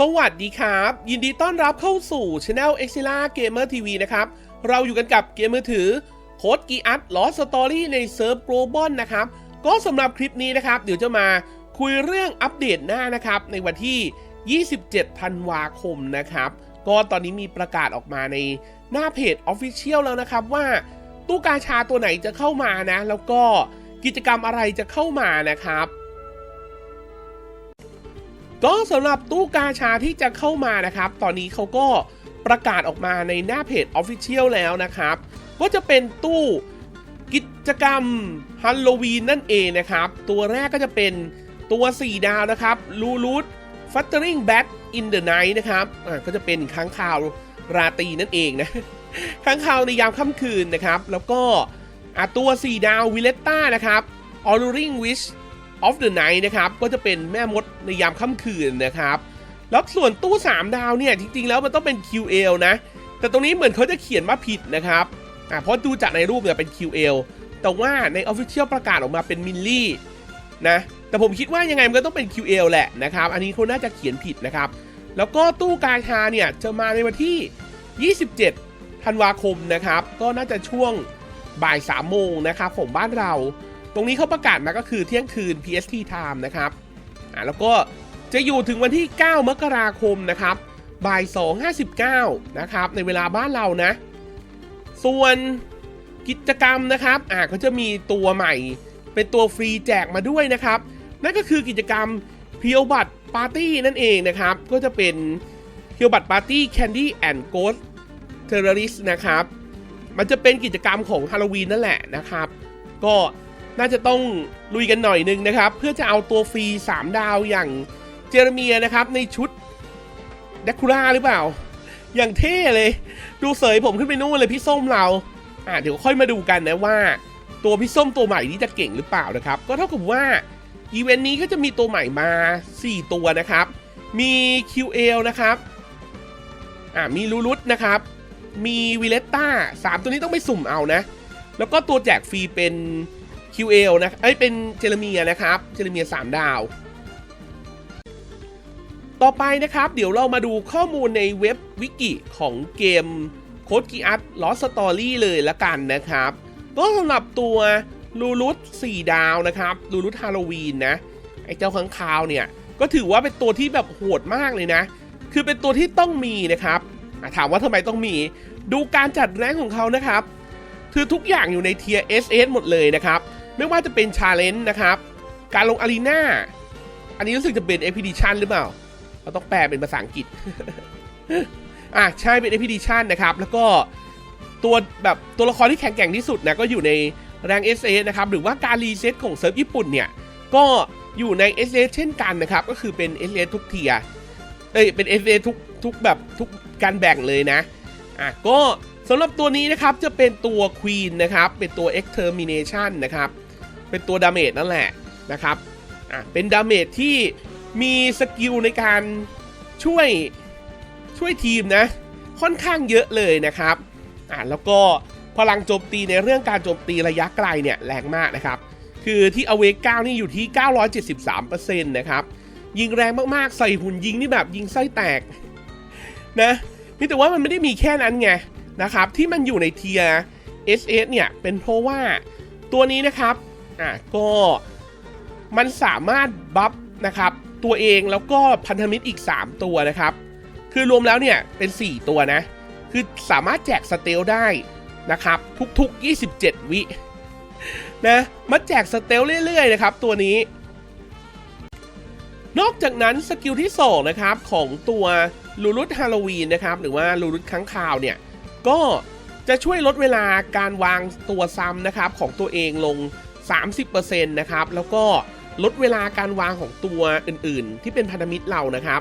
สวัสดีครับ ยินดีต้อนรับเข้าสู่ Channel e x i l a Gamer TV นะครับ เราอยู่กันกับเกมมือถือโค้ดกีอัตลอสตอรี่ในเซิร์ฟโกลบอลนะครับ ก็สำหรับคลิปนี้นะครับ เดี๋ยวจะมาคุยเรื่องอัปเดตหน้านะครับ ในวันที่ 27 ธันวาคมนะครับ ก็ตอนนี้มีประกาศออกมาในหน้าเพจ Official แล้วนะครับว่าตู้กาชาตัวไหนจะเข้ามานะ แล้วก็กิจกรรมอะไรจะเข้ามานะครับ ก็สำหรับตู้กาชาที่จะเข้ามานะครับ ตอนนี้เขาก็ประกาศออกมาในหน้าเพจ Official แล้วนะครับ ก็จะเป็นตู้กิจกรรมฮัลโลวีนนั่นเองนะครับ ตัวแรกก็จะเป็นตัว 4 ดาวนะครับลูลูดฟัตเตอริงแบ็กอินเดอะไนท์นะครับอ่าก็จะเป็นค้างคาวราตรีนั่นเองนะค้างคาวในยามค่ำคืนนะครับ แล้วก็ตัว 4 ดาววิเลตต้านะครับออรูริงวิช of the night นะครับ ก็จะเป็นแม่มดในยามค่ำคืนนะครับ แล้วส่วนตู้ 3 ดาวเนี่ย จริง ๆ แล้วมันต้องเป็น QL นะ แต่ตรงนี้เหมือนเขาจะเขียนว่าผิดนะครับอ่าเพราะดูจากในรูปเนี่ยเป็น QL แต่ว่าใน Official ประกาศออกมาเป็นมิลลี่นะแต่ผมคิดว่ายังไงมันก็ต้องเป็น QL แหละนะครับ อันนี้เขาน่าจะเขียนผิดนะครับ แล้วก็ตู้กาชาเนี่ยจะมาในวันที่ 27 ธันวาคมนะครับ ก็น่าจะช่วงบ่าย3โมงนะครับของบ้านเรา ตรงนี้เขาประกาศมาก็คือเที่ยงคืน PST time นะครับอ่าแล้วก็จะอยู่ถึงวันที่ 9 มกราคมนะครับบ่าย 2.59 นะครับ ในเวลาบ้านเรานะ ส่วนกิจกรรมนะครับอ่าก็จะมีตัวใหม่ เป็นตัวฟรีแจกมาด้วยนะครับ นั่นก็คือกิจกรรมเพียวบัตปาร์ตี้นั่นเองนะครับ ก็จะเป็นเพียวบัตปาร์ตี้แคนดี้แอนด์โกสเทอร์ริสนะครับ มันจะเป็นกิจกรรมของฮาโลวีนนั่นแหละนะครับ ก็ น่าจะต้องลุยกันหน่อยนึงนะครับ เพื่อจะเอาตัวฟรี 3 ดาวอย่างเจเรเมียนะครับในชุดเดคูล่าหรือเปล่า อย่างเท่เลย ดูเสยผมขึ้นไปนู่นเลยพี่ส้มเรา อ่าเดี๋ยวค่อยมาดูกันนะว่า ตัวพี่ส้มตัวใหม่นี้จะเก่งหรือเปล่านะครับ ก็เท่ากับว่าอีเวนต์นี้ก็จะมีตัวใหม่มา 4 ตัวนะครับ มี QL นะครับอ่ามีลูรุตนะครับ มีวิเลตต้า3ตัวนี้ต้องไปสุ่มเอานะ แล้วก็ตัวแจกฟรีเป็น QL นะเอ้เป็นเจเรเมียนะครับเจเรเมีย3 ดาว ต่อไปนะครับเดี๋ยวเรามาดูข้อมูลในเว็บวิกิของเกมโคดกีอัตลอสตอรี่เลยละกันนะครับ ก็สำหรับตัวลูรุต4ดาวนะครับลูรุตฮาโลวีนนะ ไอ้เจ้าข้างคาวเนี่ย ก็ถือว่าเป็นตัวที่แบบโหดมากเลยนะ คือเป็นตัวที่ต้องมีนะครับถามว่าทำไมต้องมี ดูการจัดแรงของเขานะครับ คือทุกอย่างอยู่ในเทียร์ SS หมดเลยนะครับ ไม่ว่าจะเป็นชาเลนจ์นะครับ การลงอารีนาอันนี้รู้สึกจะเป็น Expedition หรือเปล่า เราต้องแปลเป็นภาษาอังกฤษ อะใช่เป็น Expedition นะครับ แล้วก็ตัวแบบตัวละครที่แข็งแกร่งที่สุดนะ ก็อยู่ในแรง SS นะครับ หรือว่าการรีเซ็ตของเซิร์ฟญี่ปุ่นเนี่ย ก็อยู่ใน SS เช่นกันนะครับ ก็คือเป็น SS ทุกเทียเอ้ยเป็น SS ทุกทุกแบบทุกการแบ่งเลยนะ อะก็สำหรับตัวนี้นะครับจะเป็นตัว Queen นะครับ เป็นตัว Extermination นะครับ เป็นตัวดาเมจนั่นแหละนะครับอะเป็นดาเมจที่มีสกิลในการช่วยช่วยทีมนะ ค่อนข้างเยอะเลยนะครับอะแล้วก็พลังโจมตีในเรื่องการโจมตีระยะไกลเนี่ยแรงมากนะครับ คือที่ Awake 9นี่อยู่ที่ 973%นะครับ ยิงแรงมากๆ ใส่หุ่นยิงนี่แบบยิงไส้แตกนะนี่แต่ว่ามันไม่ได้มีแค่นั้นไงนะครับ ที่มันอยู่ในเทีย SS เนี่ยเป็นเพราะว่าตัวนี้นะครับ อะก็มันสามารถบัฟนะครับ ตัวเองแล้วก็พันธมิตรอีก 3 ตัวนะครับ คือรวมแล้วเนี่ยเป็น 4 ตัวนะ คือสามารถแจกสเตลได้นะครับ ทุกๆ 27 วินะมาแจกสเตลเรื่อยๆนะครับ ตัวนี้ นอกจากนั้นสกิลที่2นะครับของตัวลูรุตฮาโลวีนนะครับหรือว่าลูรุตค้างคาวเนี่ย ก็จะช่วยลดเวลาการวางตัวซ้ำนะครับของตัวเองลง 30%นะครับ แล้วก็ลดเวลาการวางของตัวอื่นๆ ที่เป็นพันธมิตรเรานะครับ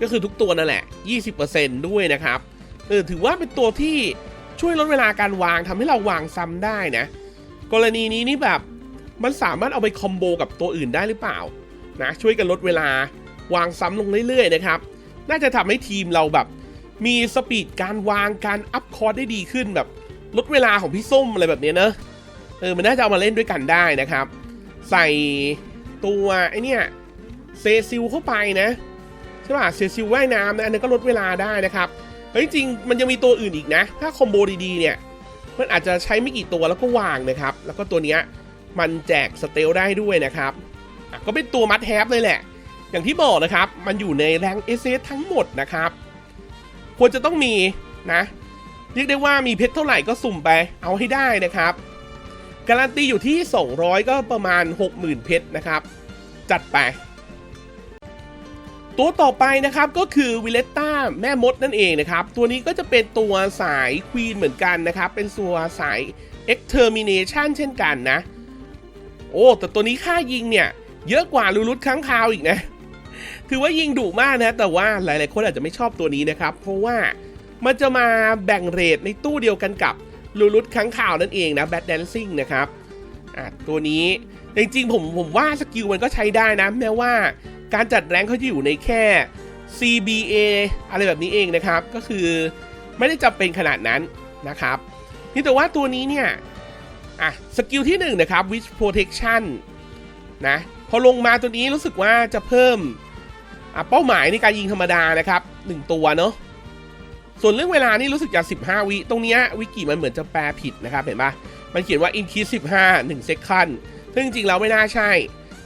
ก็คือทุกตัวนั่นแหละ 20%ด้วยนะครับเออถือว่าเป็นตัวที่ช่วยลดเวลาการวางทำให้เราวางซ้ำได้นะ กรณีนี้นี่แบบมันสามารถเอาไปคอมโบกับตัวอื่นได้หรือเปล่านะช่วยกันลดเวลาวางซ้ำลงเรื่อยๆนะครับ น่าจะทำให้ทีมเราแบบ มีสปีดการวางการอัพคอร์ดได้ดีขึ้นแบบลดเวลาของพี่ส้มอะไรแบบนี้เนอะ ออมันน่าจะเอามาเล่นด้วยกันได้นะครับ ใส่ตัวไอเนี่ยเซซิลเข้าไปนะใช่ป่ะเสียซิลว่ายน้ำนะอันนั้นก็ลดเวลาได้นะครับเฮ้ยจริงมันยังมีตัวอื่นอีกนะ ถ้าคอมโบดีๆเนี่ยมันอาจจะใช้ไม่กี่ตัวแล้วก็วางนะครับ แล้วก็ตัวเนี้ยมันแจกสเตลได้ด้วยนะครับก็เป็นตัวมัดแฮปเลยแหละ อย่างที่บอกนะครับ มันอยู่ในแรงเอเซทั้งหมดนะครับ ควรจะต้องมีนะ เรียกได้ว่ามีเพชรเท่าไหร่ก็สุ่มไป เอาให้ได้นะครับ การันตีอยู่ที่ 200 ก็ประมาณ 60,000 เพชรนะครับ จัดไป ตัวต่อไปนะครับก็คือวิเลตต้าแม่มดนั่นเองนะครับ ตัวนี้ก็จะเป็นตัวสายควีนเหมือนกันนะครับ เป็นตัวสาย Extermination เช่นกันนะ โอ้ แต่ตัวนี้ค่ายิงเนี่ย เยอะกว่าลูรุตค้างคาวอีกนะ ถือว่ายิงดุมากนะ แต่ว่าหลาย ๆ คนอาจจะไม่ชอบตัวนี้นะครับ เพราะว่ามันจะมาแบ่งเรทในตู้เดียวกันกับ ลูรุตค้างคาวนั่นเองนะแบทแดนซิ่งนะครับอะตัวนี้จริงๆผมผมว่าสกิลมันก็ใช้ได้นะ แม้ว่าการจัดแรงเขาจะอยู่ในแค่ CBA อะไรแบบนี้เองนะครับ ก็คือไม่ได้จำเป็นขนาดนั้นนะครับ นี่แต่ว่าตัวนี้เนี่ยอะสกิลที่1นะครับ Witch Protection นะพอลงมาตัวนี้รู้สึกว่าจะเพิ่มเป้าหมายในการยิงธรรมดานะครับ 1 ตัวเนาะ ส่วนเรื่องเวลานี่รู้สึกจะ 15 วิ ตรงนี้วิกิมันเหมือนจะแปลผิดนะครับ เห็นปะมันเขียนว่า increase 15 1 second ซึ่งจริงๆแล้วไม่น่าใช่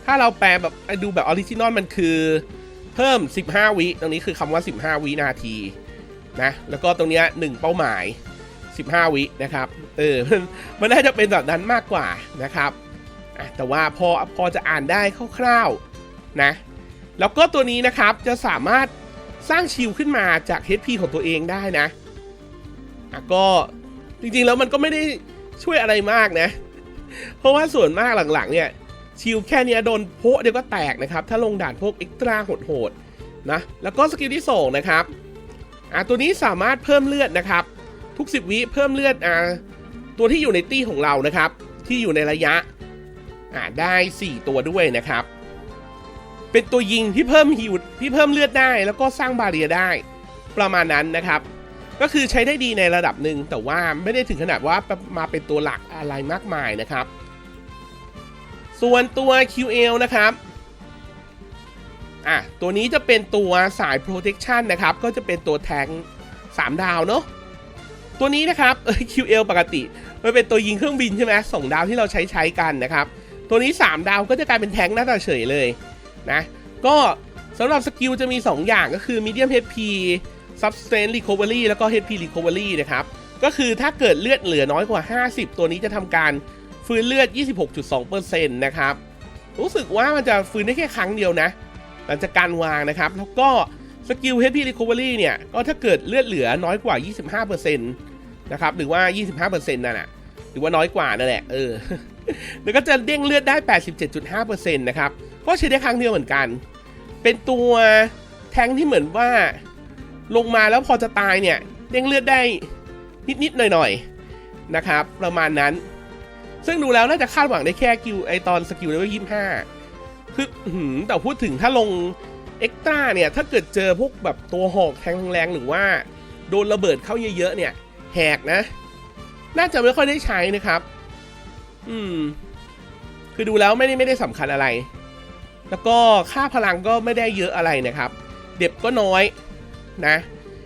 ถ้าเราแปลแบบดูแบบออริจินอลมันคือเพิ่ม 15 วิ ตรงนี้คือคำว่า 15 วินาทีนะ แล้วก็ตรงนี้1เป้าหมาย 15 วินะครับ เออ มันน่าจะเป็นแบบนั้นมากกว่านะครับ แต่ว่าพอพอจะอ่านได้คร่าวๆนะ แล้วก็ตัวนี้นะครับจะสามารถ สร้างชิลขึ้นมาจาก HP ของตัวเองได้นะอะก็จริงๆแล้วมันก็ไม่ได้ช่วยอะไรมากนะ เพราะว่าส่วนมากหลังๆ เนี่ยชิลแค่นี้โดนโพะเดียวก็แตกนะครับ ถ้าลงด่านพวกเอ็กตร้าโหดๆนะ แล้วก็สกิลที่2นะครับอะตัวนี้สามารถเพิ่มเลือดนะครับ ทุก 10 วิเพิ่มเลือดอ่าตัวที่อยู่ในตี้ของเรานะครับ ที่อยู่ในระยะอ่าได้ 4 ตัวด้วยนะครับ เป็นตัวยิงที่เพิ่มฮิว ที่เพิ่มเลือดได้แล้วก็สร้างบาเรียได้ ประมาณนั้นนะครับ ก็คือใช้ได้ดีในระดับหนึ่งแต่ว่าไม่ได้ถึงขนาดว่ามาเป็นตัวหลักอะไรมากมายนะครับ ส่วนตัว QL นะครับอะตัวนี้จะเป็นตัวสาย protection นะครับ ก็จะเป็นตัวแทง3ดาวเนาะตัวนี้นะครับเออ QL ปกติมันเป็นตัวยิงเครื่องบินใช่ไหมสองดาวที่เราใช้ใช้กันนะครับ ตัวนี้ 3 ดาวก็จะกลายเป็นแทงหน้าตาเฉยเลยนะ ก็ สำหรับสกิลจะมี 2 อย่างก็คือ medium HP substance recovery แล้วก็ HP recovery นะครับ ก็คือถ้าเกิดเลือดเหลือน้อยกว่า 50 ตัวนี้จะทำการฟื้นเลือด 26.2%นะครับ รู้สึกว่ามันจะฟื้นได้แค่ครั้งเดียวนะ หลังจากการวางนะครับ แล้วก็สกิล HP recovery เนี่ย ก็ถ้าเกิดเลือดเหลือน้อยกว่า 25%นะครับ หรือว่า 25%นั่นแหะหรือว่าน้อยกว่านั่นแหละ เออ แล้วก็จะเด้งเลือดได้ 87.5%นะครับ ก็ใช้ได้ครั้งเดียวเหมือนกัน เป็นตัวแทงที่เหมือนว่า ลงมาแล้วพอจะตายเนี่ยเด้งเลือดได้นิดๆหน่อยๆนะครับ ประมาณนั้น ซึ่งดูแล้วน่าจะคาดหวังได้แค่กิลไอตอนสกิลเลเวลยี่ห้าคือแต่พูดถึงถ้าลงเอ็กตร้าเนี่ย ถ้าเกิดเจอพวกแบบตัวหอกแทงแรงๆหรือว่า โดนระเบิดเข้าเยอะๆเนี่ย แหกนะ น่าจะไม่ค่อยได้ใช้นะครับ อืม คือดูแล้วไม่ได้ไม่ได้สำคัญอะไร แล้วก็ค่าพลังก็ไม่ได้เยอะอะไรนะครับ เด็บก็น้อยนะ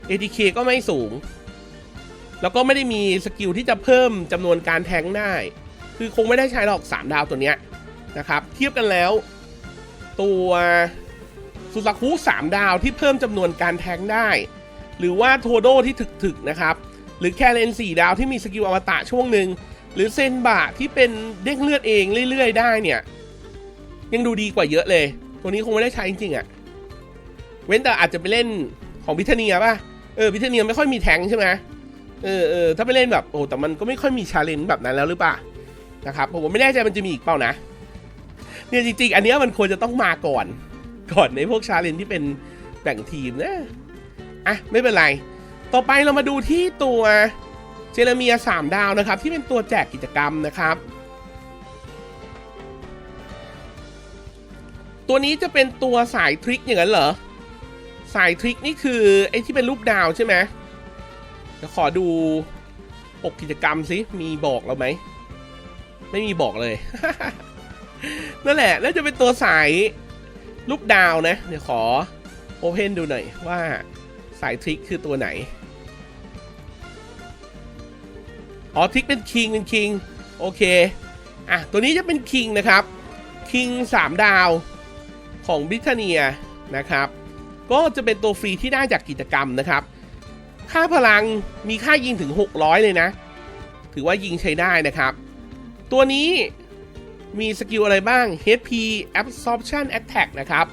ATK ก็ไม่สูง แล้วก็ไม่ได้มีสกิลที่จะเพิ่มจำนวนการแทงได้ คือคงไม่ได้ใช้หรอก 3 ดาวตัวเนี้ยนะครับ เทียบกันแล้ว ตัวสุสาคุ3ดาวที่เพิ่มจำนวนการแทงได้ หรือว่าโทโดที่ถึกๆนะครับ หรือแคเลน4ดาวที่มีสกิลอวตารช่วงหนึ่งหรือเซนบะที่เป็นเด้งเลือดเองเรื่อยๆ ได้เนี่ย ยังดูดีกว่าเยอะเลย ตัวนี้คงไม่ได้ใช้จริงๆอะ่ะ เว้นแต่อาจจะไปเล่นของพิทเนียป่ะ เออพิทเนียไม่ค่อยมีแทงใช่ไหมเออเออถ้าไปเล่นแบบโอ้แต่มันก็ไม่ค่อยมีชาเลนจ์แบบนั้นแล้วหรือเปล่านะครับผมไม่แน่ใจมันจะมีอีกเปล่านะเนี่ยจริงๆ อันนี้มันควรจะต้องมาก่อน ก่อนในพวกชาเลนจ์ที่เป็นแบ่งทีมนะอะไม่เป็นไร ต่อไปเรามาดูที่ตัวเจเรเมีย 3 ดาวนะครับ ที่เป็นตัวแจกกิจกรรมนะครับ ตัวนี้จะเป็นตัวสายทริคอย่างนั้นเหรอ สายทริคนี่คือไอ้ที่เป็นรูปดาวใช่ไหมเดี๋ยวขอดูปกกิจกรรมสิมีบอกเราไหม ไม่มีบอกเลย นั่นแหละ แล้วจะเป็นตัวสายรูปดาวนะ เดี๋ยวขอโอเพนดูหน่อยว่าสายทริกคือตัวไหน อ๋อทริกเป็นคิงเป็นคิง โอเค อะ ตัวนี้จะเป็นคิงนะครับ คิง 3 ดาว ของบริเตเนียนะครับ ก็จะเป็นตัวฟรีที่ได้จากกิจกรรมนะครับ ค่าพลังมีค่ายิงถึง 600 เลยนะ ถือว่ายิงใช้ได้นะครับ ตัวนี้มีสกิลอะไรบ้าง HP Absorption Attack นะครับ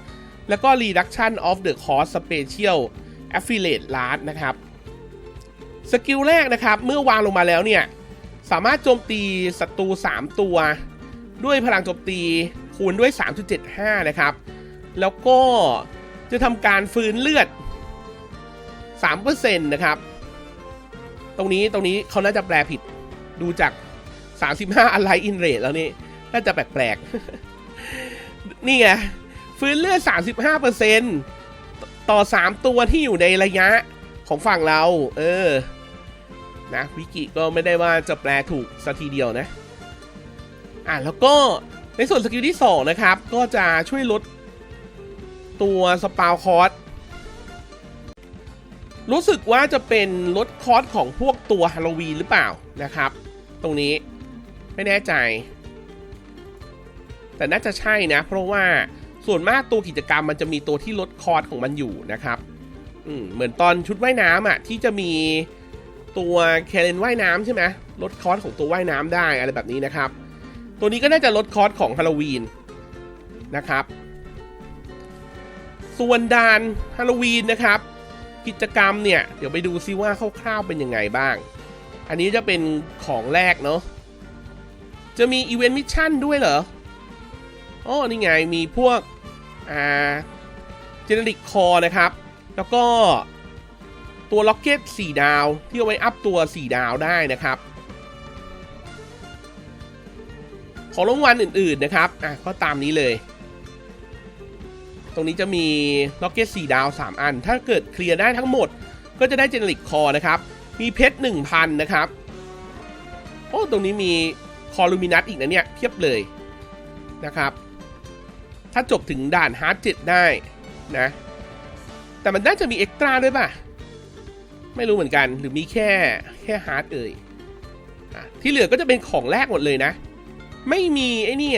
แล้วก็ Reduction of the Cost Special Affiliate Rate นะครับ สกิลแรกนะครับ เมื่อวางลงมาแล้วเนี่ย สามารถโจมตีศัตรู 3 ตัว ด้วยพลังโจมตีคูณด้วย 3.75 นะครับ แล้วก็จะทำการฟื้นเลือด 3%นะครับ ตรงนี้ตรงนี้เขาน่าจะแปลผิดดูจาก 35อะไรอินเรทแล้วนี่ น่าจะแปลกๆ นี่ไง ฟื้นเลือด 35%ต่อ 3 ตัวที่อยู่ในระยะของฝั่งเรา เออ นะ วิกิก็ไม่ได้ว่าจะแปลถูกสัทีเดียวนะ อะ แล้วก็ในส่วนสกิลที่ 2 นะครับ ก็จะช่วยลด ตัวสปาวคอร์สรู้สึกว่าจะเป็นลดคอร์สของพวกตัวฮาโลวีนหรือเปล่านะครับ ตรงนี้ไม่แน่ใจ แต่น่าจะใช่นะ เพราะว่าส่วนมากตัวกิจกรรมมันจะมีตัวที่ลดคอร์สของมันอยู่นะครับอืมเหมือนตอนชุดว่ายน้ำอะที่จะมีตัวแคเรนว่ายน้ำใช่ไหมลดคอร์สของตัวว่ายน้ำได้อะไรแบบนี้นะครับ ตัวนี้ก็น่าจะลดคอร์สของฮาโลวีนนะครับ ส่วนด่านฮาโลวีนนะครับ กิจกรรมเนี่ยเดี๋ยวไปดูซิว่าคร่าวๆเป็นยังไงบ้าง อันนี้จะเป็นของแรกเนาะจะมีอีเวนต์มิชชั่นด้วยเหรออ๋อนี่ไงมีพวกอ่าเจเนริกคอนะครับ แล้วก็ตัวล็อกเก็ต4ดาว ที่เอาไว้อัพตัว 4 ดาวได้นะครับ ของรางวัลอื่นๆนะครับ อะก็ตามนี้เลย รงนี้จะมีล็อกเก็ต4ดาว 3 อัน ถ้าเกิดเคลียร์ได้ทั้งหมด ก็จะได้เจเนริกคอนะครับ มีเพชร1,000 นะครับ โอ้ ตรงนี้มีคอลูมินัสอีกนะเนี่ยเพียบเลยนะครับ ถ้าจบถึงด่านฮาร์ดเจ็ดได้นะ แต่มันน่าจะมีเอ็กตร้าด้วยป่ะ ไม่รู้เหมือนกัน หรือมีแค่แค่ฮาร์ดเอ่ยที่เหลือก็จะเป็นของแรกหมดเลยนะ ไม่มีไอ้นี่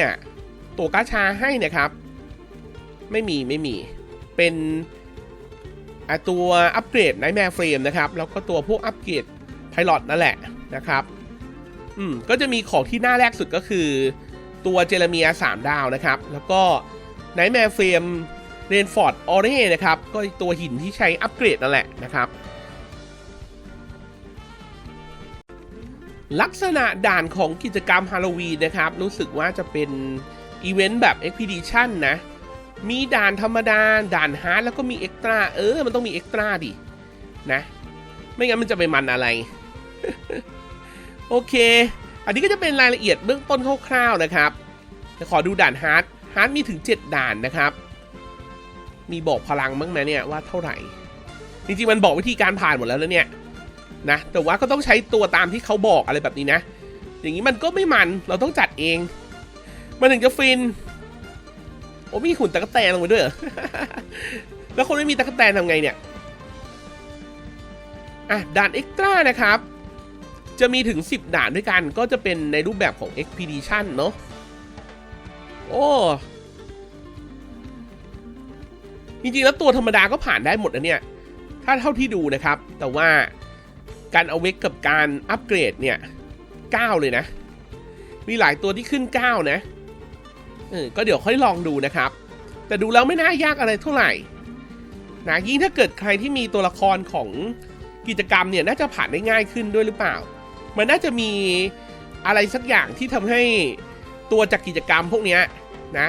ตัวกาชาให้นะครับ ไม่มีไม่มีเป็นตัวอัปเกรดไนแมร์เฟรมนะครับ แล้วก็ตัวพวกอัปเกรดไพลอตนั่นแหละนะครับอืมก็จะมีของที่หน้าแรกสุดก็คือ ตัวเจเรเมีย3 ดาวนะครับ แล้วก็ไนแมร์เฟรมเรนฟอร์ดออเร่นะครับ ก็ตัวหินที่ใช้อัปเกรดนั่นแหละนะครับ ลักษณะด่านของกิจกรรมฮาโลวีนนะครับ รู้สึกว่าจะเป็นอีเวนต์แบบ Expedition นะ มีด่านธรรมดา ด่านฮาร์ดแล้วก็มีเอ็กตร้าเออ มันต้องมีเอ็กตร้าดินะ ไม่งั้นมันจะไปมันอะไร โอเค อันนี้ก็จะเป็นรายละเอียดเบื้องต้นคร่าวๆนะครับจะขอดูด่านฮาร์ดฮาร์ดมีถึง 7 ด่านนะครับ มีบอกพลังบ้างไหมเนี่ยว่าเท่าไหร่ จริงๆมันบอกวิธีการผ่านหมดแล้วนะเนี่ยนะ แต่ว่าก็ต้องใช้ตัวตามที่เขาบอกอะไรแบบนี้นะ อย่างนี้มันก็ไม่มัน เราต้องจัดเอง มันถึงจะฟิน โอ้มีหุ่นตะกแตนลงไปด้วยเหรอ แล้วคนไม่มีตะกแตนทำไงเนี่ย อะด่านเอ็กตร้านะครับ จะมีถึง 10 ด่านด้วยกันก็จะเป็นในรูปแบบของ Expedition เนอะโอ้จริงๆแล้วตัวธรรมดาก็ผ่านได้หมดนะเนี่ย ถ้าเท่าที่ดูนะครับ แต่ว่าการเอาเวกกับการอัปเกรดเนี่ย 9 เลยนะ มีหลายตัวที่ขึ้น 9 นะ เออก็เดี๋ยวค่อยลองดูนะครับ แต่ดูแล้วไม่น่ายากอะไรเท่าไหร่นะยิ่งถ้าเกิดใครที่มีตัวละครของกิจกรรมเนี่ยน่าจะผ่านได้ง่ายขึ้นด้วยหรือเปล่า มันน่าจะมีอะไรสักอย่างที่ทำให้ตัวจากกิจกรรมพวกเนี้ยนะ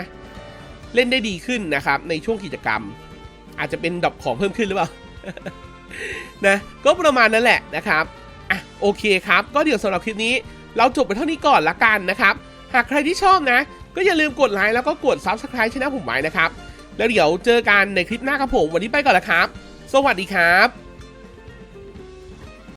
เล่นได้ดีขึ้นนะครับ ในช่วงกิจกรรม อาจจะเป็นดอปของเพิ่มขึ้นหรือเปล่านะก็ประมาณนั้นแหละนะครับอะโอเคครับ ก็เดี๋ยวสำหรับคลิปนี้ เราจบไปเท่านี้ก่อนละกันนะครับ หากใครที่ชอบนะ ก็อย่าลืมกดไลค์แล้วก็กด Subscribe ช่องผมไว้นะครับ แล้วเดี๋ยวเจอกันในคลิปหน้าครับผม วันนี้ไปก่อนละครับ สวัสดีครับ